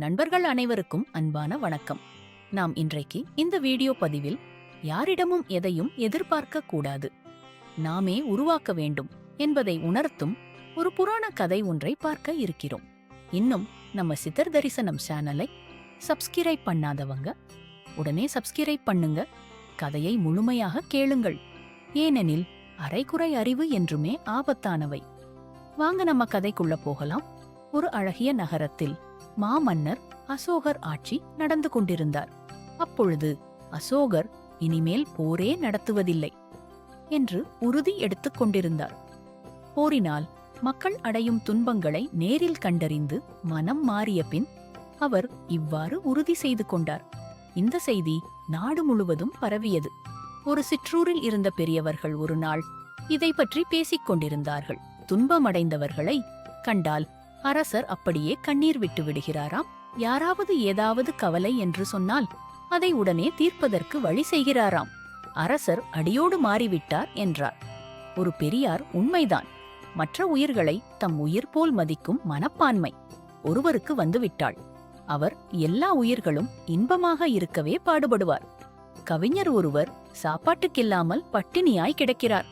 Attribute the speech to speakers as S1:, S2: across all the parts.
S1: நண்பர்கள் அனைவருக்கும் அன்பான வணக்கம் நாம் இன்றைக்கு இந்த வீடியோ பதிவில் யாரிடமும் எதையும் எதிர்பார்க்க கூடாது நாமே உருவாக்க வேண்டும் என்பதை உணர்த்தும் ஒரு புராண கதை ஒன்றை பார்க்க இருக்கிறோம் இன்னும் நம்ம சித்தர் தரிசனம் சேனலை சப்ஸ்கிரைப் பண்ணாதவங்க உடனே சப்ஸ்கிரைப் பண்ணுங்க கதையை முழுமையாக கேளுங்கள் ஏனெனில் அரைக்குறை அறிவு என்றுமே ஆபத்தானவை வாங்க நம்ம கதைக்குள்ள போகலாம் ஒரு அழகிய நகரத்தில் மாமன்னர் அசோகர் ஆட்சி நடந்து கொண்டிருந்தார் அப்பொழுது அசோகர் இனிமேல் போரே நடத்துவதில்லை என்று உறுதி எடுத்துக் கொண்டிருந்தார் போரினால் மக்கள் அடையும் துன்பங்களை நேரில் கண்டறிந்து மனம் மாறிய பின் அவர் இவ்வாறு உறுதி செய்து கொண்டார் இந்த செய்தி நாடு முழுவதும் பரவியது ஒரு சிற்றூரில் இருந்த பெரியவர்கள் ஒரு நாள் இதை பற்றி பேசிக் கொண்டிருந்தார்கள் துன்பமடைந்தவர்களை கண்டால் அரசர் அப்படியே கண்ணீர் விட்டு விடுகிறாராம் யாராவது ஏதாவது கவலை என்று சொன்னால் அதை உடனே தீர்ப்பதற்கு வழி செய்கிறாராம் அரசர் அடியோடு மாறிவிட்டார் என்றார் ஒரு பெரியார் உண்மைதான் மற்ற உயிர்களை தம் உயிர் போல் மதிக்கும் மனப்பான்மை ஒருவருக்கு வந்துவிட்டாள் அவர் எல்லா உயிர்களும் இன்பமாக இருக்கவே பாடுபடுவார் கவிஞர் ஒருவர் சாப்பாட்டுக்கில்லாமல் பட்டினியாய் கிடக்கிறார்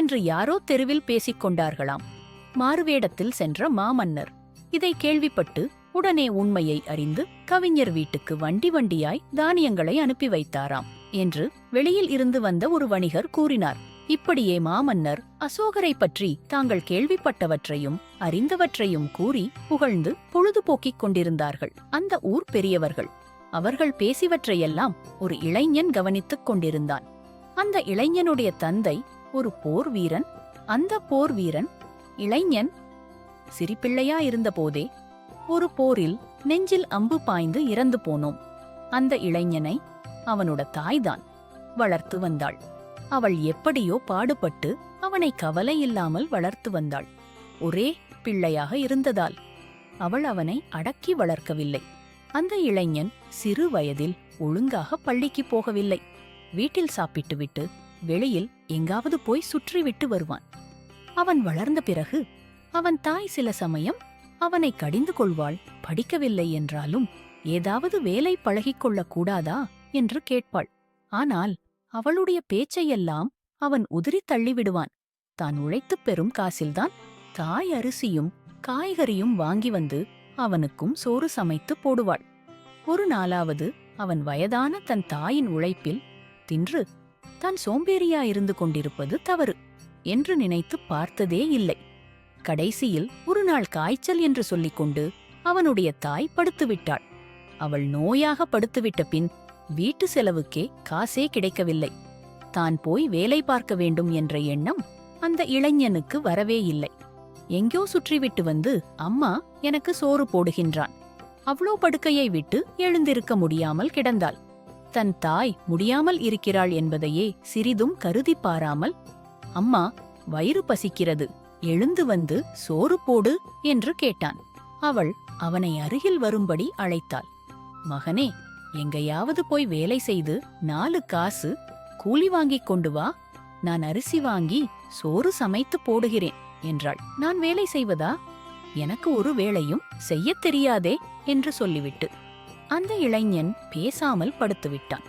S1: என்று யாரோ தெருவில் பேசிக் கொண்டார்களாம் மாறுவேடத்தில் சென்ற மாமன்னர் இதை கேள்விப்பட்டு உடனே உண்மையை அறிந்து கவிஞர் வீட்டுக்கு வண்டி வண்டியாய் தானியங்களை அனுப்பி வைத்தாராம் என்று வெளியில் இருந்து வந்த ஒரு வணிகர் கூறினார் இப்படியே மாமன்னர் அசோகரை பற்றி தாங்கள் கேள்விப்பட்டவற்றையும் அறிந்தவற்றையும் கூறி புகழ்ந்து பொழுதுபோக்கிக் கொண்டிருந்தார்கள் அந்த ஊர் பெரியவர்கள் அவர்கள் பேசியவற்றையெல்லாம் ஒரு இளைஞன் கவனித்துக் கொண்டிருந்தான் அந்த இளைஞனுடைய தந்தை ஒரு போர் வீரன் அந்த போர் வீரன் இளைஞன் சிரிப்பிள்ளையா இருந்தபோதே ஒரு போரில் நெஞ்சில் அம்பு பாய்ந்து இறந்து போனோம் அந்த இளைஞனை அவனோட தாய்தான் வளர்த்து வந்தாள் அவள் எப்படியோ பாடுபட்டு அவனை கவலை இல்லாமல் வளர்த்து வந்தாள் ஒரே பிள்ளையாக இருந்ததால் அவள் அவனை அடக்கி வளர்க்கவில்லை அந்த இளைஞன் சிறு வயதில் ஒழுங்காக பள்ளிக்கு போகவில்லை வீட்டில் சாப்பிட்டுவிட்டு வெளியில் எங்காவது போய் சுற்றிவிட்டு வருவான் அவன் வளர்ந்த பிறகு அவன் தாய் சில சமயம் அவனை கடிந்து கொள்வாள் படிக்கவில்லை என்றாலும் ஏதாவது வேலை பழகிக்கொள்ளக் கூடாதா என்று கேட்பாள் ஆனால் அவளுடைய பேச்சையெல்லாம் அவன் உதிரி தள்ளிவிடுவான் தான் உழைத்துப் பெறும் காசில்தான் தாய் அரிசியும் காய்கறியும் வாங்கி வந்து அவனுக்கும் சோறு சமைத்து போடுவாள் ஒரு நாளாவது அவன் வயதான தன் தாயின் உழைப்பில் தின்று தான் சோம்பேறியாயிருந்து கொண்டிருப்பது தவறு என்று நினைத்து பார்த்ததே இல்லை கடைசியில் ஒரு நாள் காய்ச்சல் என்று சொல்லிக் கொண்டு அவனுடைய தாய் படுத்துவிட்டாள் அவள் நோயாக படுத்துவிட்ட பின் வீட்டு செலவுக்கே காசே கிடைக்கவில்லை தான் போய் வேலை பார்க்க வேண்டும் என்ற எண்ணம் அந்த இளைஞனுக்கு வரவே இல்லை எங்கோ சுற்றிவிட்டு வந்து அம்மா எனக்கு சோறு போடுகின்றான் அவ்வளோ படுக்கையை விட்டு எழுந்திருக்க முடியாமல் கிடந்தாள் தன் தாய் முடியாமல் இருக்கிறாள் என்பதையே சிறிதும் கருதி பாராமல் அம்மா வயிறு பசிக்கிறது எழுந்து வந்து சோறு போடு என்று கேட்டான் அவள் அவனை அருகில் வரும்படி அழைத்தாள் மகனே எங்கையாவது போய் வேலை செய்து நாலு காசு கூலி வாங்கிக் கொண்டு வா நான் அரிசி வாங்கி சோறு சமைத்து போடுகிறேன் என்றாள் நான் வேலை செய்வதா எனக்கு ஒரு வேளையும் செய்யத் தெரியாதே என்று சொல்லிவிட்டு அந்த இளைஞன் பேசாமல் படுத்துவிட்டான்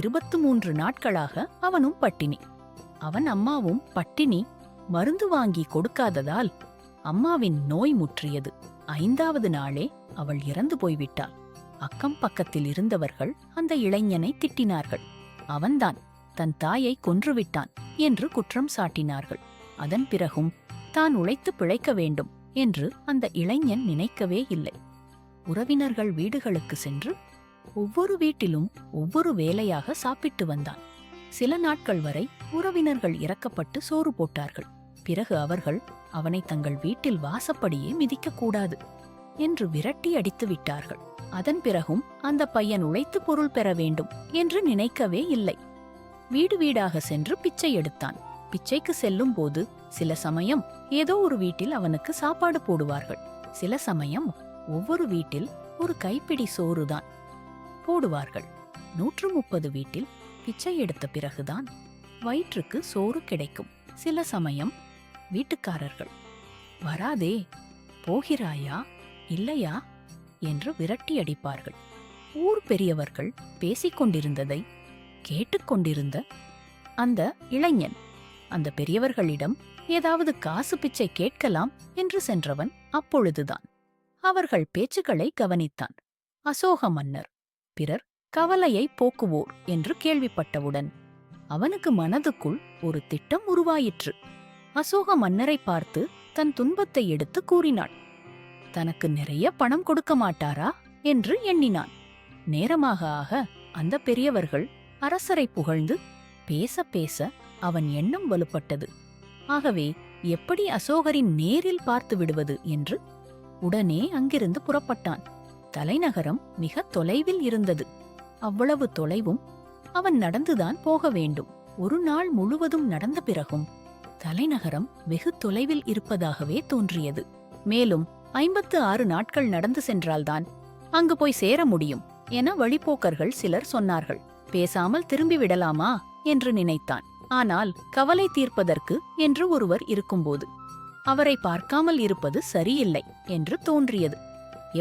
S1: இருபத்து மூன்று நாட்களாக அவனும் பட்டினி அவன் அம்மாவும் பட்டினி மருந்து வாங்கி கொடுக்காததால் அம்மாவின் நோய் முற்றியது ஐந்தாவது நாளே அவள் இறந்து போய்விட்டாள் அக்கம் பக்கத்தில் இருந்தவர்கள் அந்த இளைஞனை திட்டினார்கள் அவன்தான் தன் தாயை கொன்றுவிட்டான் என்று குற்றம் சாட்டினார்கள் அதன் பிறகும் தான் உழைத்து பிழைக்க வேண்டும் என்று அந்த இளைஞன் நினைக்கவே இல்லை உறவினர்கள் வீடுகளுக்கு சென்று ஒவ்வொரு வீட்டிலும் ஒவ்வொரு வேலையாக சாப்பிட்டு வந்தான் சில நாட்கள் வரை உறவினர்கள் இறக்கப்பட்டு சோறு போட்டார்கள் பிறகு அவர்கள் அவனை தங்கள் வீட்டில் வாசப்படியே மிதிக்கக்கூடாது என்று விரட்டி அடித்து விட்டார்கள் அதன் பிறகும் அந்த பையன் உழைத்து பொருள் பெற வேண்டும் என்று நினைக்கவே இல்லை வீடு வீடாக சென்று பிச்சை எடுத்தான் பிச்சைக்கு செல்லும் போது சில சமயம் ஏதோ ஒரு வீட்டில் அவனுக்கு சாப்பாடு போடுவார்கள் சில சமயம் ஒவ்வொரு வீட்டில் ஒரு கைப்பிடி சோறுதான் போடுவார்கள் நூற்று முப்பது வீட்டில் பிச்சை எடுத்த பிறகுதான் வயிற்றுக்கு சோறு கிடைக்கும் சில சமயம் வீட்டுக்காரர்கள் வராதே போகிறாயா இல்லையா என்று விரட்டி அடிப்பார்கள் ஊர் பெரியவர்கள் பேசிக்கொண்டிருந்ததை கேட்டுக்கொண்டிருந்த அந்த இளைஞன் அந்த பெரியவர்களிடம் ஏதாவது காசு பிச்சை கேட்கலாம் என்று சென்றவன் அப்பொழுதுதான் அவர்கள் பேச்சுக்களை கவனித்தான் அசோக மன்னர் பிறர் கவலையை போக்குவோர் என்று கேள்விப்பட்டவுடன் அவனுக்கு மனதுக்குள் ஒரு திட்டம் உருவாயிற்று அசோக மன்னரை பார்த்து தன் துன்பத்தை எடுத்து கூறினாள் தனக்கு நிறைய பணம் கொடுக்க மாட்டாரா என்று எண்ணினான் நேரமாக ஆக அந்த பெரியவர்கள் அரசரை புகழ்ந்து பேச பேச அவன் எண்ணம் வலுப்பட்டது ஆகவே எப்படி அசோகரின் நேரில் பார்த்து விடுவது என்று உடனே அங்கிருந்து புறப்பட்டான் தலைநகரம் மிக தொலைவில் இருந்தது அவ்வளவு தொலைவும் அவன் நடந்துதான் போக வேண்டும் ஒரு நாள் முழுவதும் நடந்த பிறகும் தலைநகரம் வெகு தொலைவில் இருப்பதாகவே தோன்றியது மேலும் ஐம்பத்து ஆறு நாட்கள் நடந்து சென்றால்தான் அங்கு போய் சேர முடியும் என வழிப்போக்கர்கள் சிலர் சொன்னார்கள் பேசாமல் திரும்பி விடலாமா என்று நினைத்தான் ஆனால் கவலை தீர்ப்பதற்கு என்று ஒருவர் இருக்கும்போது அவரை பார்க்காமல் இருப்பது சரியில்லை என்று தோன்றியது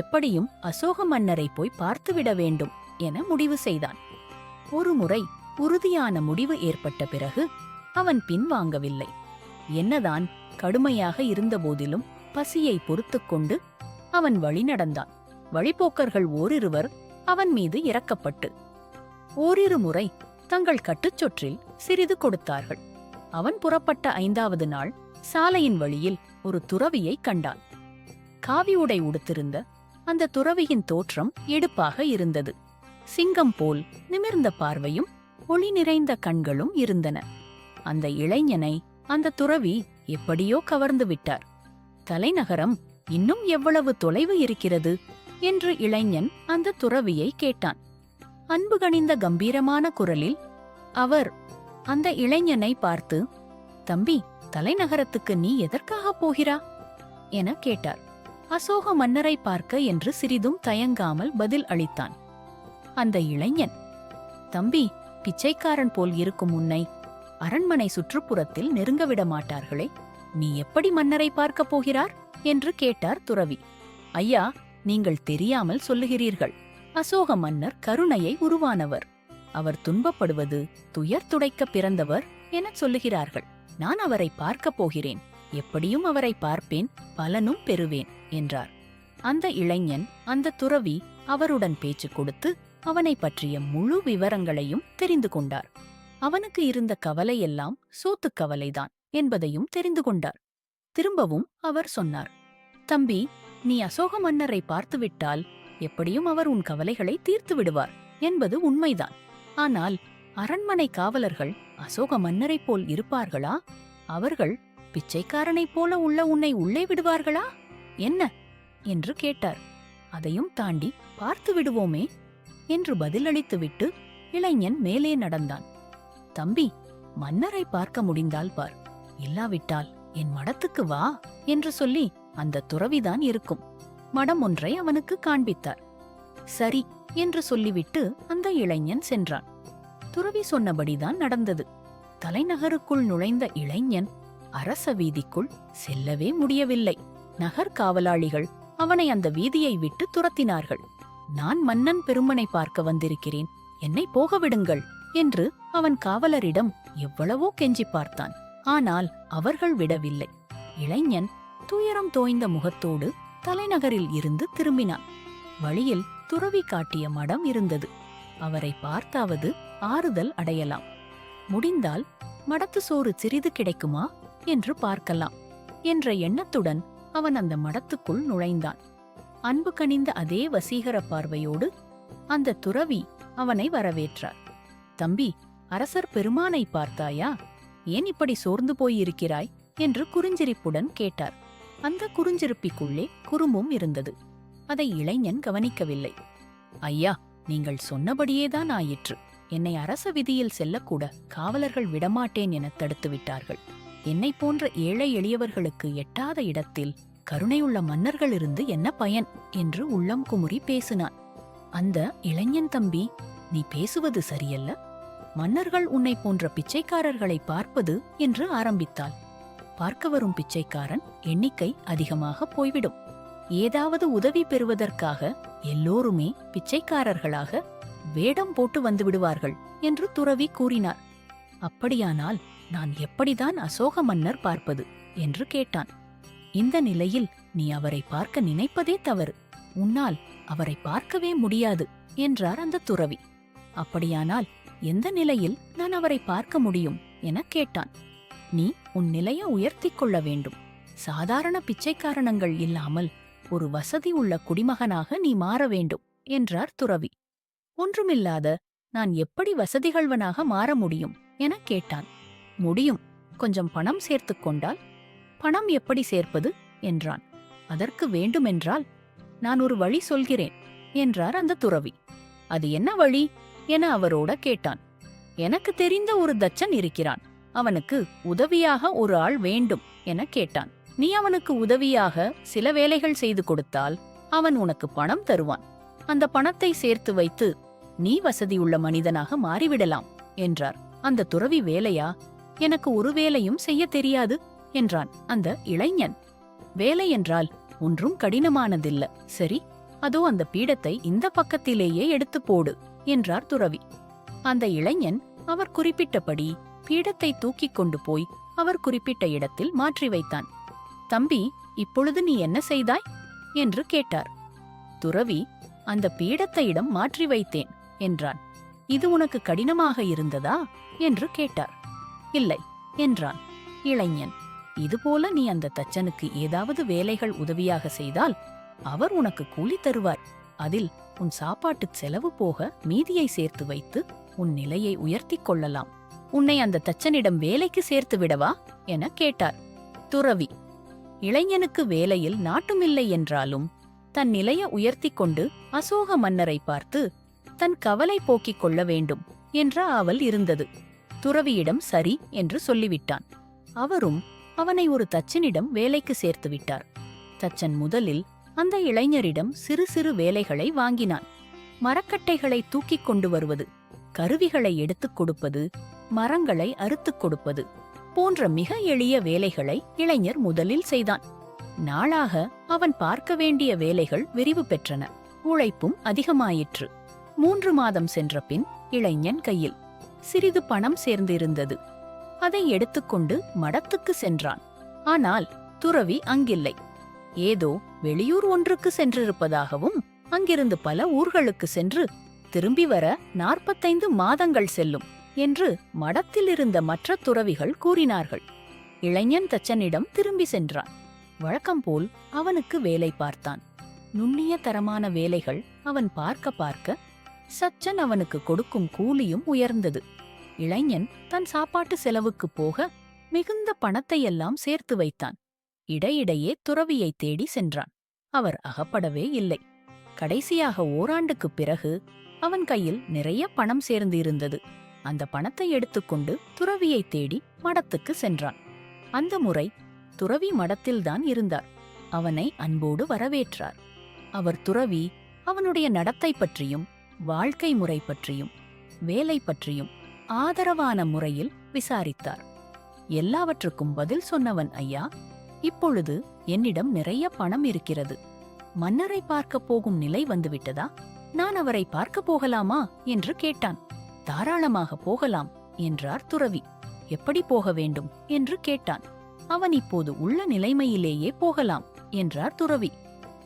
S1: எப்படியும் அசோக மன்னரை போய் பார்த்துவிட வேண்டும் என முடிவு செய்தான் ஒருமுறை உறுதியான முடிவு ஏற்பட்ட பிறகு அவன் பின்வாங்கவில்லை என்னதான் கடுமையாக இருந்தபோதிலும் பசியை பொறுத்து கொண்டு அவன் வழிநடந்தான் வழிபோக்கர்கள் ஓரிருவர் அவன் மீது இறக்கப்பட்டு ஓரிரு முறை தங்கள் கட்டுச்சொற்றில் சிறிது கொடுத்தார்கள் அவன் புறப்பட்ட ஐந்தாவது நாள் சாலையின் வழியில் ஒரு துறவியை கண்டான் காவி உடை உடுத்திருந்த அந்த துறவியின் தோற்றம் எடுப்பாக இருந்தது சிங்கம் போல் நிமிர்ந்த பார்வையும் ஒளி நிறைந்த கண்களும் இருந்தன அந்த இளைஞனை அந்த துறவி எப்படியோ கவர்ந்து விட்டார் தலைநகரம் இன்னும் எவ்வளவு தொலைவு இருக்கிறது என்று இளைஞன் அந்த துறவியை கேட்டான் அன்பு கணிந்த கம்பீரமான குரலில் அவர் அந்த இளைஞனை பார்த்து தம்பி தலைநகரத்துக்கு நீ எதற்காக போகிறா என கேட்டார் அசோக மன்னரை பார்க்க என்று சிறிதும் தயங்காமல் பதில் அளித்தான் அந்த இளைஞன் தம்பி பிச்சைக்காரன் போல் இருக்கும் உன்னை அரண்மனை சுற்றுப்புறத்தில் நெருங்கவிட மாட்டார்களே நீ எப்படி மன்னரை பார்க்கப் போகிறார் என்று கேட்டார் துறவி ஐயா நீங்கள் தெரியாமல் சொல்லுகிறீர்கள் அசோக மன்னர் கருணையை உருவானவர் அவர் துன்பப்படுவது துயர் துடைக்க பிறந்தவர் என சொல்லுகிறார்கள் நான் அவரை பார்க்கப் போகிறேன் எப்படியும் அவரை பார்ப்பேன் பலனும் பெறுவேன் என்றார் அந்த இளைஞன் அந்த துறவி அவருடன் பேச்சு கொடுத்து அவனை பற்றிய முழு விவரங்களையும் தெரிந்து கொண்டார் அவனுக்கு இருந்த கவலையெல்லாம் சோத்துக் கவலைதான் என்பதையும் தெரிந்து கொண்டார் திரும்பவும் அவர் சொன்னார் தம்பி நீ அசோக மன்னரை பார்த்துவிட்டால் எப்படியும் அவர் உன் கவலைகளை தீர்த்து விடுவார் என்பது உண்மைதான் ஆனால் அரண்மனை காவலர்கள் அசோக மன்னரைப் போல் இருப்பார்களா அவர்கள் பிச்சைக்காரனைப் போல உள்ள உன்னை உள்ளே விடுவார்களா என்ன என்று கேட்டார் அதையும் தாண்டி பார்த்து விடுவோமே என்று பதிலளித்துவிட்டு இளைஞன் மேலே நடந்தான் தம்பி மன்னரை பார்க்க முடிந்தால் பார் இல்லாவிட்டால் என் மடத்துக்கு வா என்று சொல்லி அந்த துறவிதான் இருக்கும் மடம் ஒன்றை அவனுக்கு காண்பித்தார் சரி என்று சொல்லிவிட்டு அந்த இளைஞன் சென்றான் துறவி சொன்னபடிதான் நடந்தது தலைநகருக்குள் நுழைந்த இளைஞன் அரச வீதிக்குள் செல்லவே முடியவில்லை நகர் காவலாளிகள் அவனை அந்த வீதியை விட்டு துரத்தினார்கள் நான் மன்னன் பெருமனை பார்க்க வந்திருக்கிறேன் என்னை போக விடுங்கள் என்று அவன் காவலரிடம் எவ்வளவோ கெஞ்சி பார்த்தான் ஆனால் அவர்கள் விடவில்லை இளைஞன் துயரம் தோய்ந்த முகத்தோடு தலைநகரில் இருந்து திரும்பினான் வழியில் துறவி காட்டிய மடம் இருந்தது அவரை பார்த்தாவது ஆறுதல் அடையலாம் முடிந்தால் மடத்து சோறு சிறிது கிடைக்குமா என்று பார்க்கலாம் என்ற எண்ணத்துடன் அவன் அந்த மடத்துக்குள் நுழைந்தான் அன்பு கனிந்த அதே வசீகர பார்வையோடு அந்த துறவி அவனை வரவேற்றார் தம்பி அரசர் பெருமானை பார்த்தாயா ஏன் இப்படி சோர்ந்து போயிருக்கிறாய் என்று குறிஞ்சிரிப்புடன் கேட்டார் அந்த குறிஞ்சிருப்பிக்குள்ளே குறும்பும் இருந்தது அதை இளைஞன் கவனிக்கவில்லை ஐயா நீங்கள் சொன்னபடியேதான் ஆயிற்று என்னை அரச விதியில் செல்லக்கூட காவலர்கள் விடமாட்டேன் என தடுத்துவிட்டார்கள் என்னை போன்ற ஏழை எளியவர்களுக்கு எட்டாத இடத்தில் கருணையுள்ள மன்னர்களிருந்து என்ன பயன் என்று உள்ளம் குமுறி பேசினான் அந்த இளைஞன் தம்பி நீ பேசுவது சரியல்ல மன்னர்கள் உன்னை போன்ற பிச்சைக்காரர்களை பார்ப்பது என்று ஆரம்பித்தாள் பார்க்க வரும் பிச்சைக்காரன் எண்ணிக்கை அதிகமாக போய்விடும் ஏதாவது உதவி பெறுவதற்காக எல்லோருமே பிச்சைக்காரர்களாக வேடம் போட்டு வந்து விடுவார்கள் என்று துறவி கூறினார் அப்படியானால் நான் எப்படிதான் அசோக மன்னர் பார்ப்பது என்று கேட்டான் இந்த நிலையில் நீ அவரை பார்க்க நினைப்பதே தவறு உன்னால் அவரை பார்க்கவே முடியாது என்றார் அந்த துறவி அப்படியானால் எந்த நிலையில் நான் அவரை பார்க்க முடியும் என கேட்டான் நீ உன் நிலையை உயர்த்தி கொள்ள வேண்டும் சாதாரண பிச்சைக்காரணங்கள் இல்லாமல் ஒரு வசதி உள்ள குடிமகனாக நீ மாற வேண்டும் என்றார் துறவி ஒன்றுமில்லாத நான் எப்படி வசதிகள்வனாக மாற முடியும் என கேட்டான் முடியும் கொஞ்சம் பணம் சேர்த்துக் கொண்டால் பணம் எப்படி சேர்ப்பது என்றான் அதற்கு வேண்டுமென்றால் நான் ஒரு வழி சொல்கிறேன் என்றார் அந்த துறவி அது என்ன வழி என அவரோட கேட்டான் எனக்கு தெரிந்த ஒரு தச்சன் இருக்கிறான் அவனுக்கு உதவியாக ஒரு ஆள் வேண்டும் என கேட்டான் நீ அவனுக்கு உதவியாக சில வேலைகள் செய்து கொடுத்தால் அவன் உனக்கு பணம் தருவான் அந்த பணத்தை சேர்த்து வைத்து நீ வசதியுள்ள மனிதனாக மாறிவிடலாம் என்றார் அந்த துறவி வேலையா எனக்கு ஒரு வேலையும் செய்ய தெரியாது என்றான் அந்த இளைஞன் வேலை என்றால் ஒன்றும் கடினமானதில்ல சரி அதோ அந்த பீடத்தை இந்த பக்கத்திலேயே எடுத்து போடு என்றார் துறவி அந்த இளைஞன் அவர் குறிப்பிட்டபடி பீடத்தை தூக்கிக் கொண்டு போய் அவர் குறிப்பிட்ட இடத்தில் மாற்றி வைத்தான் தம்பி இப்பொழுது நீ என்ன செய்தாய் என்று கேட்டார் துறவி அந்த பீடத்தை இடம் மாற்றி வைத்தேன் என்றான் இது உனக்கு கடினமாக இருந்ததா என்று கேட்டார் இல்லை என்றான் இளைஞன் இதுபோல நீ அந்த தச்சனுக்கு ஏதாவது வேலைகள் உதவியாக செய்தால் அவர் உனக்கு கூலி தருவார் அதில் உன் சாப்பாட்டுச் செலவு போக மீதியை சேர்த்து வைத்து உன் நிலையை உயர்த்திக் கொள்ளலாம் உன்னை அந்த தச்சனிடம் வேலைக்கு சேர்த்து விடவா என கேட்டார் துறவி இளைஞனுக்கு வேலையில் நாட்டுமில்லை என்றாலும் தன் நிலைய உயர்த்தி கொண்டு அசோக மன்னரை பார்த்து தன் கவலை போக்கிக் கொள்ள வேண்டும் என்ற ஆவல் இருந்தது துறவியிடம் சரி என்று சொல்லிவிட்டான் அவரும் அவனை ஒரு தச்சனிடம் வேலைக்கு சேர்த்து விட்டார் தச்சன் முதலில் அந்த இளைஞரிடம் சிறு சிறு வேலைகளை வாங்கினான் மரக்கட்டைகளை தூக்கிக் கொண்டு வருவது கருவிகளை எடுத்துக் கொடுப்பது மரங்களை அறுத்துக் கொடுப்பது போன்ற மிக எளிய வேலைகளை இளைஞர் முதலில் செய்தான் நாளாக அவன் பார்க்க வேண்டிய வேலைகள் விரிவு பெற்றன உழைப்பும் அதிகமாயிற்று மூன்று மாதம் சென்ற பின் இளைஞன் கையில் சிறிது பணம் சேர்ந்திருந்தது அதை எடுத்துக்கொண்டு மடத்துக்கு சென்றான் ஆனால் துறவி அங்கில்லை ஏதோ வெளியூர் ஒன்றுக்கு சென்றிருப்பதாகவும் அங்கிருந்து பல ஊர்களுக்கு சென்று திரும்பி வர நாற்பத்தைந்து மாதங்கள் செல்லும் என்று மடத்தில் இருந்த மற்ற துறவிகள் கூறினார்கள் இளைஞன் தச்சனிடம் திரும்பி சென்றான் வழக்கம்போல் அவனுக்கு வேலை பார்த்தான் நுண்ணிய தரமான வேலைகள் அவன் பார்க்க பார்க்க சச்சன் அவனுக்கு கொடுக்கும் கூலியும் உயர்ந்தது இளைஞன் தன் சாப்பாட்டு செலவுக்கு போக மிகுந்த பணத்தையெல்லாம் சேர்த்து வைத்தான் இடையிடையே துறவியை தேடி சென்றான் அவர் அகப்படவே இல்லை கடைசியாக ஓராண்டுக்குப் பிறகு அவன் கையில் நிறைய பணம் சேர்ந்து இருந்தது அந்த பணத்தை எடுத்துக்கொண்டு துறவியை தேடி மடத்துக்கு சென்றான் அந்த முறை துறவி மடத்தில்தான் இருந்தார் அவனை அன்போடு வரவேற்றார் அவர் துறவி அவனுடைய நடத்தை பற்றியும் வாழ்க்கை முறை பற்றியும் வேலை பற்றியும் ஆதரவான முறையில் விசாரித்தார் எல்லாவற்றுக்கும் பதில் சொன்னவன் ஐயா இப்பொழுது என்னிடம் நிறைய பணம் இருக்கிறது மன்னரை பார்க்க போகும் நிலை வந்துவிட்டதா நான் அவரை பார்க்க போகலாமா என்று கேட்டான் தாராளமாக போகலாம் என்றார் துறவி எப்படி போக வேண்டும் என்று கேட்டான் அவன் இப்போது உள்ள நிலைமையிலேயே போகலாம் என்றார் துறவி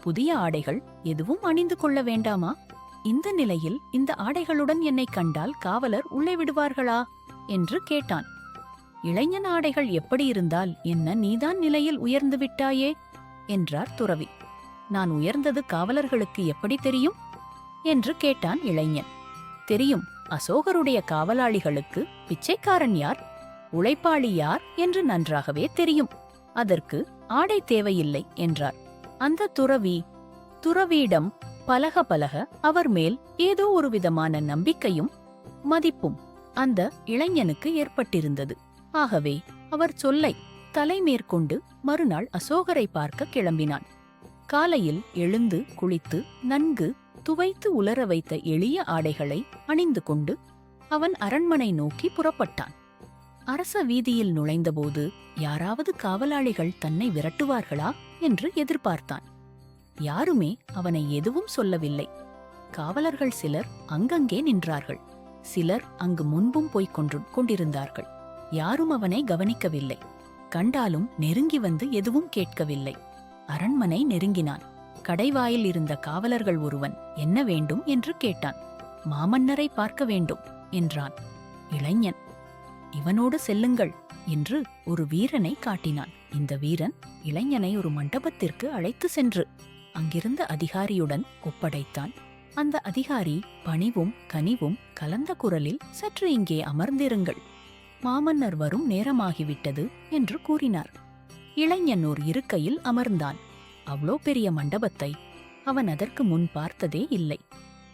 S1: புதிய ஆடைகள் எதுவும் அணிந்து கொள்ள வேண்டாமா இந்த நிலையில் இந்த ஆடைகளுடன் என்னை கண்டால் காவலர் உள்ளே விடுவார்களா என்று கேட்டான் இளைஞன் ஆடைகள் எப்படி இருந்தால் என்ன நீதான் நிலையில் உயர்ந்து விட்டாயே என்றார் துறவி நான் உயர்ந்தது காவலர்களுக்கு எப்படி தெரியும் என்று கேட்டான் இளைஞன் தெரியும் அசோகருடைய காவலாளிகளுக்கு பிச்சைக்காரன் யார் உழைப்பாளி யார் என்று நன்றாகவே தெரியும் அதற்கு ஆடை தேவையில்லை என்றார் அந்த துறவி துறவியிடம் பலக பலக அவர் மேல் ஏதோ ஒரு விதமான நம்பிக்கையும் மதிப்பும் அந்த இளைஞனுக்கு ஏற்பட்டிருந்தது ஆகவே அவர் சொல்லை தலைமேற்கொண்டு மறுநாள் அசோகரை பார்க்க கிளம்பினான் காலையில் எழுந்து குளித்து நன்கு துவைத்து உலர வைத்த எளிய ஆடைகளை அணிந்து கொண்டு அவன் அரண்மனை நோக்கி புறப்பட்டான் அரச வீதியில் நுழைந்தபோது யாராவது காவலாளிகள் தன்னை விரட்டுவார்களா என்று எதிர்பார்த்தான் யாருமே அவனை எதுவும் சொல்லவில்லை காவலர்கள் சிலர் அங்கங்கே நின்றார்கள் சிலர் அங்கு முன்பும் போய்க் கொண்டு கொண்டிருந்தார்கள் யாரும் அவனை கவனிக்கவில்லை கண்டாலும் நெருங்கி வந்து எதுவும் கேட்கவில்லை அரண்மனை நெருங்கினான் கடைவாயில் இருந்த காவலர்கள் ஒருவன் என்ன வேண்டும் என்று கேட்டான் மாமன்னரை பார்க்க வேண்டும் என்றான் இளைஞன் இவனோடு செல்லுங்கள் என்று ஒரு வீரனை காட்டினான் இந்த வீரன் இளைஞனை ஒரு மண்டபத்திற்கு அழைத்து சென்று அங்கிருந்த அதிகாரியுடன் ஒப்படைத்தான் அந்த அதிகாரி பணிவும் கனிவும் கலந்த குரலில் சற்று இங்கே அமர்ந்திருங்கள் மாமன்னர் வரும் நேரமாகிவிட்டது என்று கூறினார் இளைஞன் ஓர் இருக்கையில் அமர்ந்தான் அவ்வளோ பெரிய மண்டபத்தை அவன் அதற்கு முன் பார்த்ததே இல்லை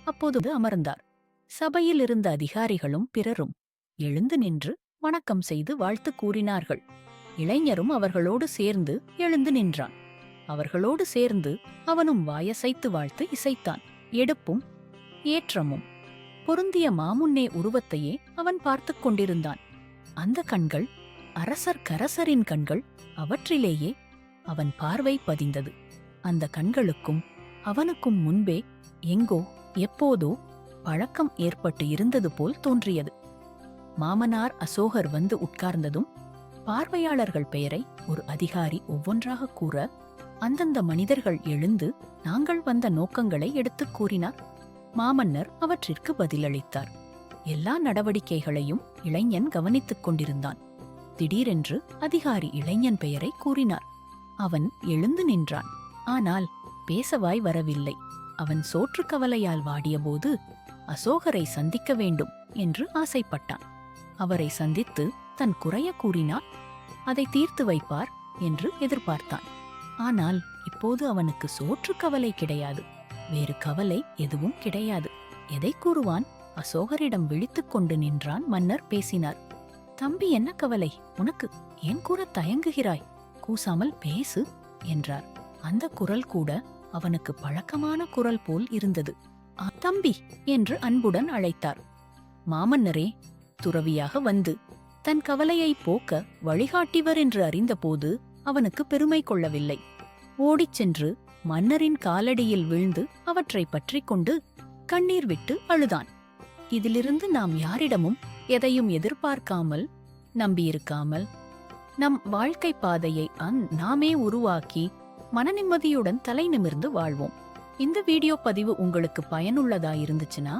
S1: அப்போது அமர்ந்தார் சபையில் இருந்த அதிகாரிகளும் பிறரும் எழுந்து நின்று வணக்கம் செய்து வாழ்த்து கூறினார்கள் இளைஞரும் அவர்களோடு சேர்ந்து எழுந்து நின்றான் அவர்களோடு சேர்ந்து அவனும் வாயசைத்து வாழ்த்து இசைத்தான் எடுப்பும் ஏற்றமும் பொருந்திய மாமுன்னே உருவத்தையே அவன் பார்த்து கொண்டிருந்தான் அந்த கண்கள் அரசர் கரசரின் கண்கள் அவற்றிலேயே அவன் பார்வை பதிந்தது அந்த கண்களுக்கும் அவனுக்கும் முன்பே எங்கோ எப்போதோ பழக்கம் ஏற்பட்டு இருந்தது போல் தோன்றியது மாமனார் அசோகர் வந்து உட்கார்ந்ததும் பார்வையாளர்கள் பெயரை ஒரு அதிகாரி ஒவ்வொன்றாக கூற அந்தந்த மனிதர்கள் எழுந்து நாங்கள் வந்த நோக்கங்களை எடுத்துக் கூறினார் மாமன்னர் அவற்றிற்கு பதிலளித்தார் எல்லா நடவடிக்கைகளையும் இளைஞன் கவனித்துக் கொண்டிருந்தான் திடீரென்று அதிகாரி இளைஞன் பெயரை கூறினார் அவன் எழுந்து நின்றான் ஆனால் பேசவாய் வரவில்லை அவன் சோற்று கவலையால் வாடியபோது அசோகரை சந்திக்க வேண்டும் என்று ஆசைப்பட்டான் அவரை சந்தித்து தன் குறைய கூறினான் அதை தீர்த்து வைப்பார் என்று எதிர்பார்த்தான் ஆனால் இப்போது அவனுக்கு சோற்று கவலை கிடையாது வேறு கவலை எதுவும் கிடையாது எதை கூறுவான் அசோகரிடம் விழித்துக் கொண்டு நின்றான் மன்னர் பேசினார் தம்பி என்ன கவலை உனக்கு ஏன் கூற தயங்குகிறாய் கூசாமல் பேசு என்றார் அந்த குரல் கூட அவனுக்கு பழக்கமான குரல் போல் இருந்தது தம்பி என்று அன்புடன் அழைத்தார் மாமன்னரே துறவியாக வந்து தன் கவலையை போக்க வழிகாட்டிவர் என்று அறிந்தபோது அவனுக்கு பெருமை கொள்ளவில்லை ஓடிச் சென்று மன்னரின் காலடியில் விழுந்து அவற்றை பற்றி கொண்டு கண்ணீர் விட்டு அழுதான் இதிலிருந்து நாம் யாரிடமும் எதையும் எதிர்பார்க்காமல் நம்பியிருக்காமல் நம் வாழ்க்கை பாதையை அந் நாமே உருவாக்கி மனநிம்மதியுடன் தலை நிமிர்ந்து வாழ்வோம் இந்த வீடியோ பதிவு உங்களுக்கு பயனுள்ளதா இருந்துச்சுன்னா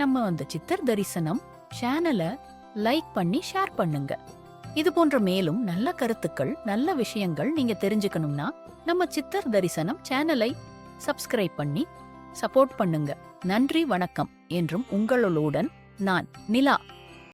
S1: நம்ம அந்த சித்தர் தரிசனம் சேனலை லைக் பண்ணி ஷேர் பண்ணுங்க இது போன்ற மேலும் நல்ல கருத்துக்கள் நல்ல விஷயங்கள் நீங்க தெரிஞ்சுக்கணும்னா நம்ம சித்தர் தரிசனம் சேனலை சப்ஸ்கிரைப் பண்ணி சப்போர்ட் பண்ணுங்க நன்றி வணக்கம் என்றும் உங்களுடன் நான் நிலா